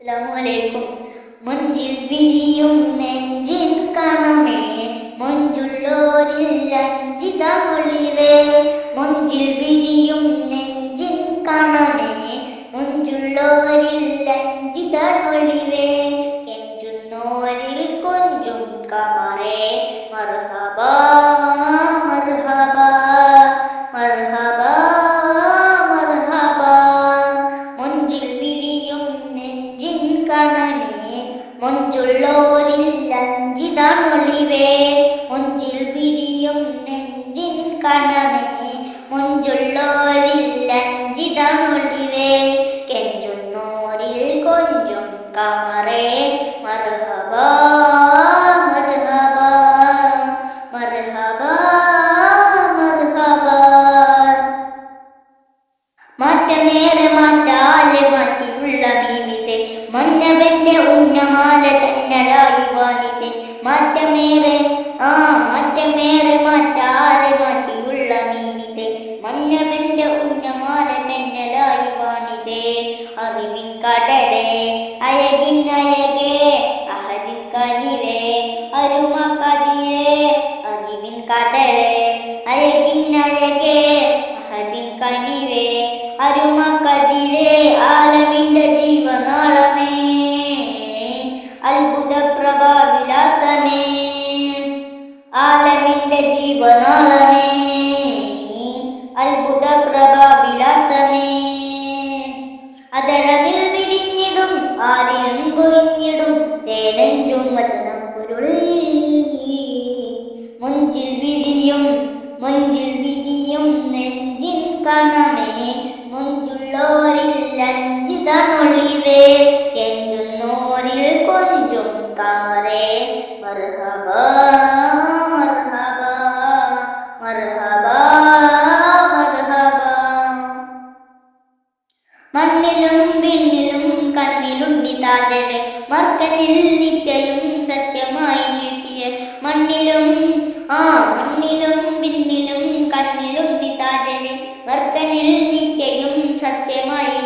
അസ്സലാമലൈക്കും. മുഞ്ചിൽ വിരിയും നെഞ്ചിൻ കണമേ മുഞ്ചുള്ളോരിൽ അഞ്ചിത മൊഴിവേ മുഞ്ചിൽ വിരിയും നെഞ്ചിൻ കണമേ മുഞ്ചുള്ളോരിൽ അഞ്ചിത മൊഴിവേ മാറ്റമേറെ മാറ്റാലെ മാറ്റിയുള്ള മീമിത്തെ മന്നവന്റെ ഉന്നമാല തന്നലായി വാണിത്തെ മാറ്റമേറെ ആ മാറ്റമേറെ മാറ്റാലെ മാറ്റിയുള്ള മീമിത്തെ മന്നവന്റെ ഉന്നമാല തന്നലായി വാണിതേ അറിവിൻ കടലേ അയകിൻ അയകേ അരുമ കതിരേ ആലമിന്റെ ജീവനാളമേ. അത്ഭുത പ്രഭാവിലാസമേ ആലമിന്റെ ജീവനാളമേ. അത്ഭുത പ്രഭാവിലാസമേ അതരവിൽ വിരിഞ്ഞിടും ആരിലും കൊയിഞ്ഞിടും തേനഞ്ചും വചനം പൊരുളി മുഞ്ചിൽ വിധിയും മൊഴിവേ കെഞ്ചുന്നോരിൽ കൊഞ്ചും കമറേ മർഹബ മണ്ണിലും പിന്നിലും കണ്ണിലുണ്ണി താജരെ മർക്കനിൽ നിത്യയും സത്യമായി നീട്ടിയ മണ്ണിലും ആ മണ്ണിലും പിന്നിലും കണ്ണിലുണ്ണി താജരെ മർക്കനിൽ നിത്യയും സത്യമായി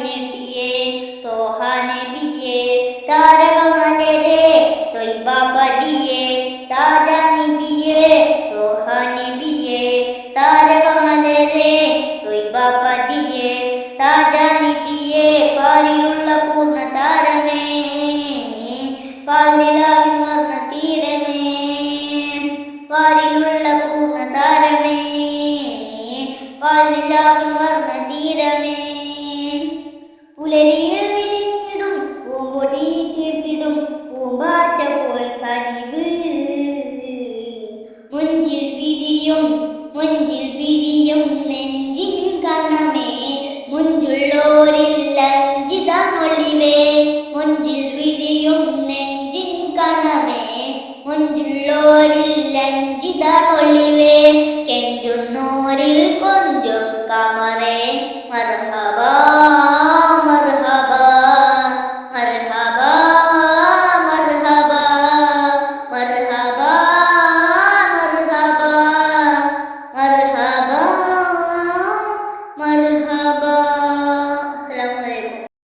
പാലിലുള്ള പൂർണ താരമേ പാലിലാവിൻ വർണ തീരമേ പാലിലുള്ള പൂർണ താരമേ പാലിലാവിൻ വർണ തീരമേ പുലരിയിൽ মরিল কুঞ্জ কামরে